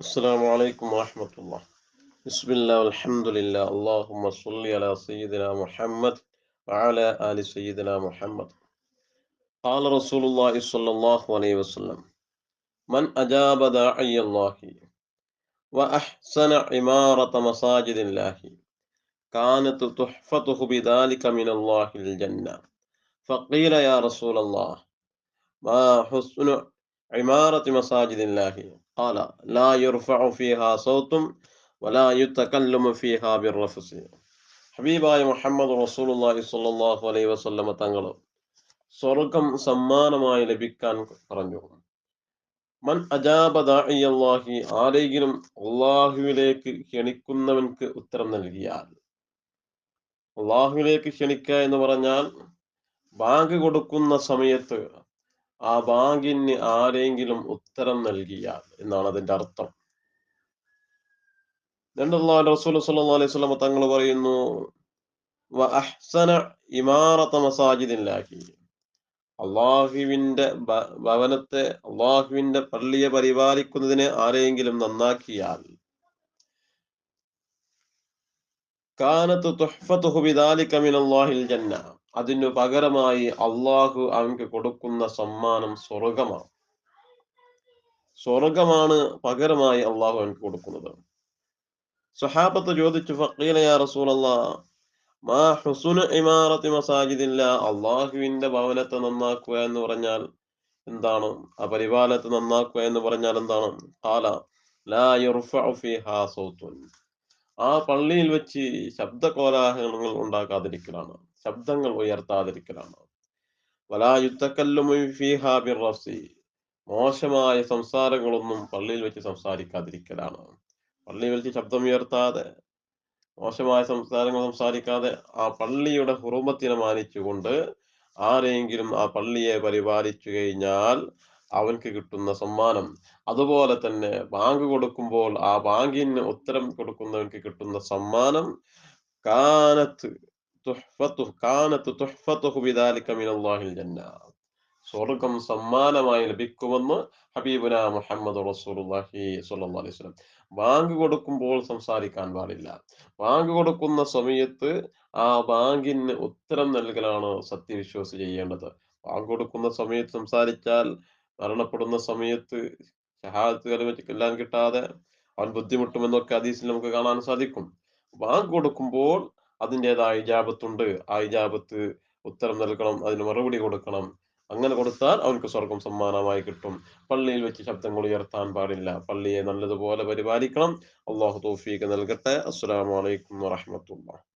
السلام عليكم ورحمة الله بسم الله والحمد لله اللهم صل على سيدنا محمد وعلى آل سيدنا محمد قال رسول الله صلى الله عليه وسلم من أجاب داعي الله وأحسن عمارة مساجد الله كانت تحفته بذلك من الله الجنة فقيل يا رسول الله ما حسن عمارة مساجد الله قال لا يرفع فيها صوت ولا يتكلم فيها بالرفس ഹബീബായ മുഹമ്മദ് റസൂലുള്ളാഹി സ്വല്ലല്ലാഹു അലൈഹി വസല്ലമ തങ്ങൾ സ്വർഗം സമ്മാനമായി ലഭിക്കാൻ പറഞ്ഞു മൻ അജാബ ദാഇയല്ലാഹി ആരെങ്കിലും അള്ളാഹുവിലേക്ക് ക്ഷണിക്കുന്നവൻക്ക് ഉത്തരം നൽകിയാൽ അള്ളാഹുവിലേക്ക് ക്ഷണിക്കുക എന്ന് പറഞ്ഞാൽ ബാങ്ക് കൊടുക്കുന്ന സമയത്ത് ആ ബാങ്കിന് ആരെങ്കിലും ഉത്തരം നൽകിയാൽ എന്നാണ് അതിന്റെ അർത്ഥം. റസൂൽ സല്ലല്ലാഹു അലൈഹി തങ്ങൾ പറയുന്നു വ അഹ്സന ഇമാറത മസാജിദില്ലാഹി. അള്ളാഹുവിന്റെ ഭവനത്തെ അള്ളാഹുവിന്റെ പള്ളിയെ പരിപാലിക്കുന്നതിനെ ആരെങ്കിലും നന്നാക്കിയാൽ കാനത്ത് തുഹ്ഫത്തുഹു ബിദാലിക മിനല്ലാഹിൽ ജന്ന. അതിനു പകരമായി അള്ളാഹു അവൻക്ക് കൊടുക്കുന്ന സമ്മാനം സ്വർഗമാണ് സ്വർഗമാണ് പകരമായി അള്ളാഹു അവൻക്ക് കൊടുക്കുന്നത്. സഹാബത്ത് ചോദിച്ചു ഫക്കീലയാ റസൂലല്ലാ മാ ഹുസുന ഇമാറത്തി മസാജിദില്ല? അള്ളാഹുവിന്റെ ഭവനത്തെ നന്നാക്കുക എന്ന് പറഞ്ഞാൽ എന്താണ്? ആ പരിപാലനത്തെ നന്നാക്കുക എന്ന് പറഞ്ഞാൽ എന്താണ്? കാല ലാ ആ പള്ളിയിൽ വെച്ച് ശബ്ദ കോലാഹലങ്ങൾ ഉണ്ടാക്കാതിരിക്കലാണ് ശബ്ദങ്ങൾ ഉയർത്താതിരിക്കലാണ്. വലായുത്തക്കല്ലുമി മോശമായ സംസാരങ്ങളൊന്നും പള്ളിയിൽ വെച്ച് സംസാരിക്കാതിരിക്കലാണ്. പള്ളിയിൽ വെച്ച് ശബ്ദം ഉയർത്താതെ മോശമായ സംസാരങ്ങൾ സംസാരിക്കാതെ ആ പള്ളിയുടെ ഹുറുമത്തിനെ മാനിച്ചുകൊണ്ട് ആരെങ്കിലും ആ പള്ളിയെ പരിപാലിച്ചു കഴിഞ്ഞാൽ അവൻക്ക് കിട്ടുന്ന സമ്മാനം. അതുപോലെ തന്നെ ബാങ്ക് കൊടുക്കുമ്പോൾ ആ ബാങ്കിന് ഉത്തരം കൊടുക്കുന്നവൻക്ക് കിട്ടുന്ന സമ്മാനം കാനത്ത് സ്വർഗം സമ്മാനമായി ലഭിക്കുമെന്ന് ഹബീബുന മുഹമ്മദ് റസൂലുള്ളാഹി സ്വല്ലല്ലാഹി അലൈഹി വസല്ലം. ബാങ്ക് കൊടുക്കുമ്പോൾ സംസാരിക്കാൻ പാടില്ല. ബാങ്ക് കൊടുക്കുന്ന സമയത്ത് ആ ബാങ്കിന് ഉത്തരം നൽകലാണ് സത്യവിശ്വാസി ചെയ്യേണ്ടത്. ബാങ്ക് കൊടുക്കുന്ന സമയത്ത് സംസാരിച്ചാൽ മരണപ്പെടുന്ന സമയത്ത് ഷഹാദത്ത് കലിമറ്റെല്ലാം കിട്ടാതെ അവൻ ബുദ്ധിമുട്ടുമെന്നൊക്കെ അതീസിൽ നമുക്ക് കാണാൻ സാധിക്കും. ബാങ്ക് കൊടുക്കുമ്പോൾ അതിന്റെതായ ഉണ്ട് ആ ഇജാപത്ത് ഉത്തരം നൽകണം അതിന് മറുപടി കൊടുക്കണം. അങ്ങനെ കൊടുത്താൽ അവൻക്ക് സ്വർഗം സമ്മാനമായി കിട്ടും. പള്ളിയിൽ വെച്ച് ശബ്ദങ്ങൾ ഉയർത്താൻ പാടില്ല. പള്ളിയെ നല്ലതുപോലെ പരിപാലിക്കണം. അള്ളാഹു തോഫീക്ക് നൽകട്ടെ. അസ്സലാമു അലൈക്കും വറഹ്മത്തുള്ളാഹി.